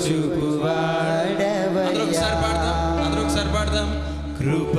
చూపు అందరూ ఒకసారి పాడదాం అందరూ ఒకసారి పాడదాం. కృప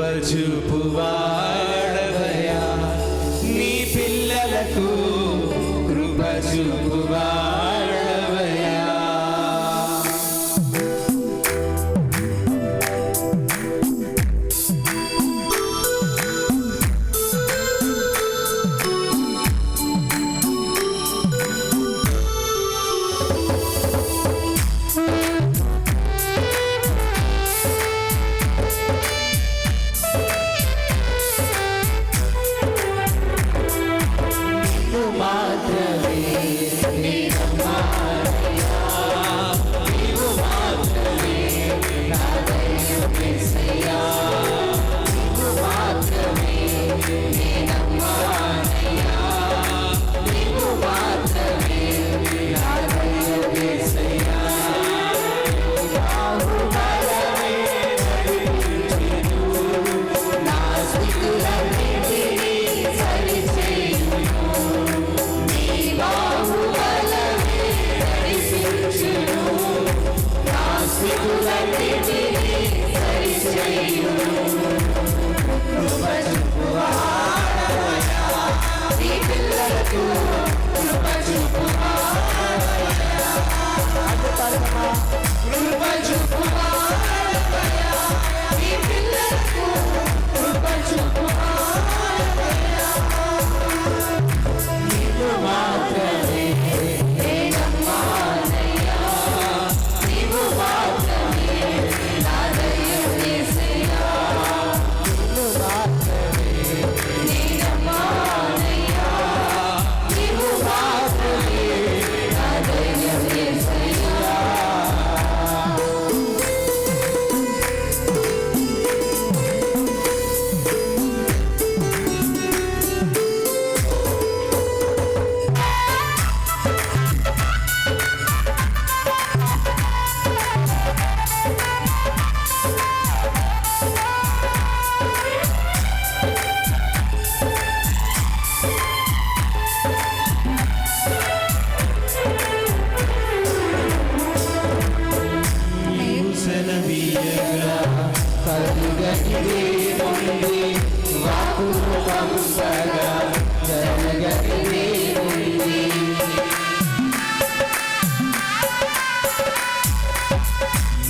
Thank you. సెలవీయగా కలుగనిదే ఉంది వాకును పంపగా జరగనిదే ఉంది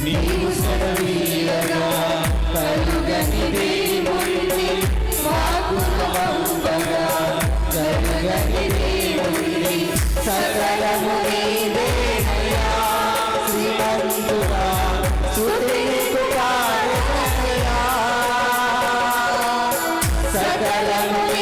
నీవు సెలవీయగా కలుగనిదే ఉంది వాకును పంపగా జరగనిదే ఉంది సకలము సకలము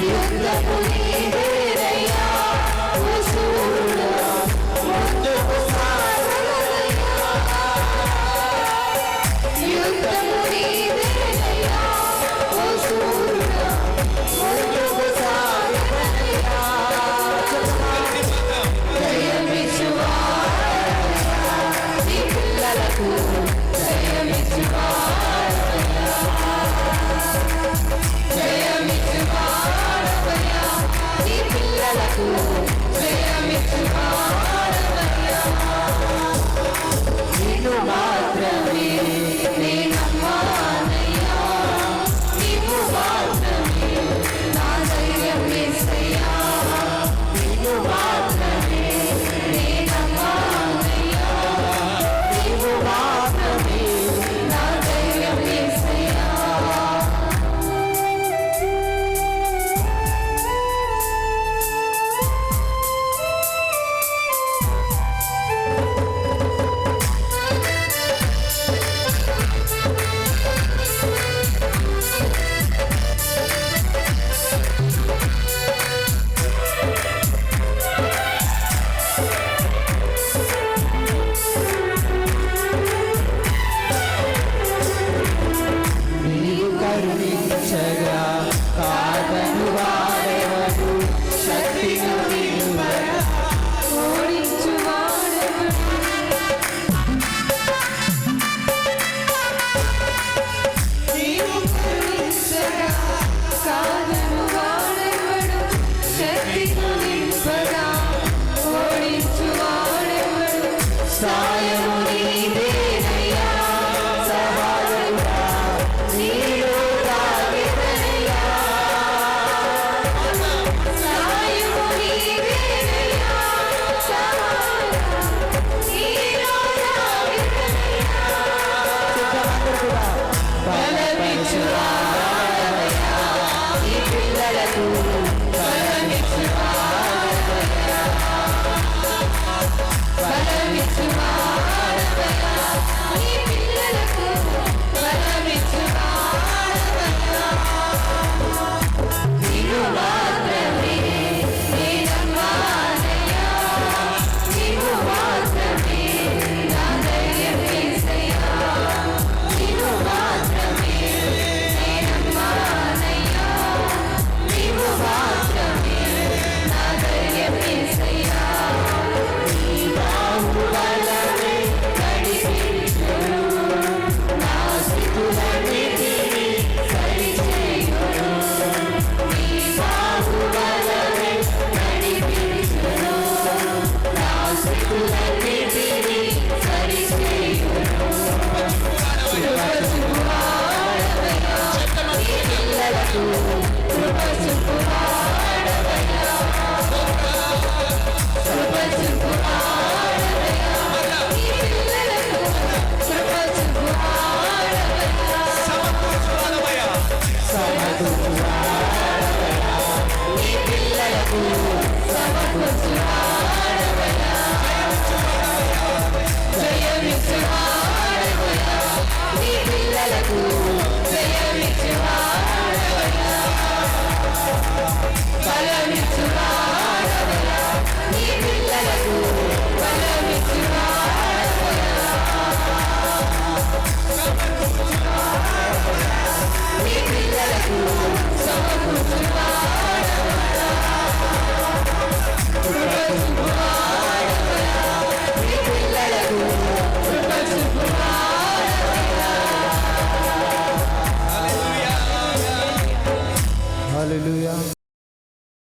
Siempre Bye. 사랑이 들어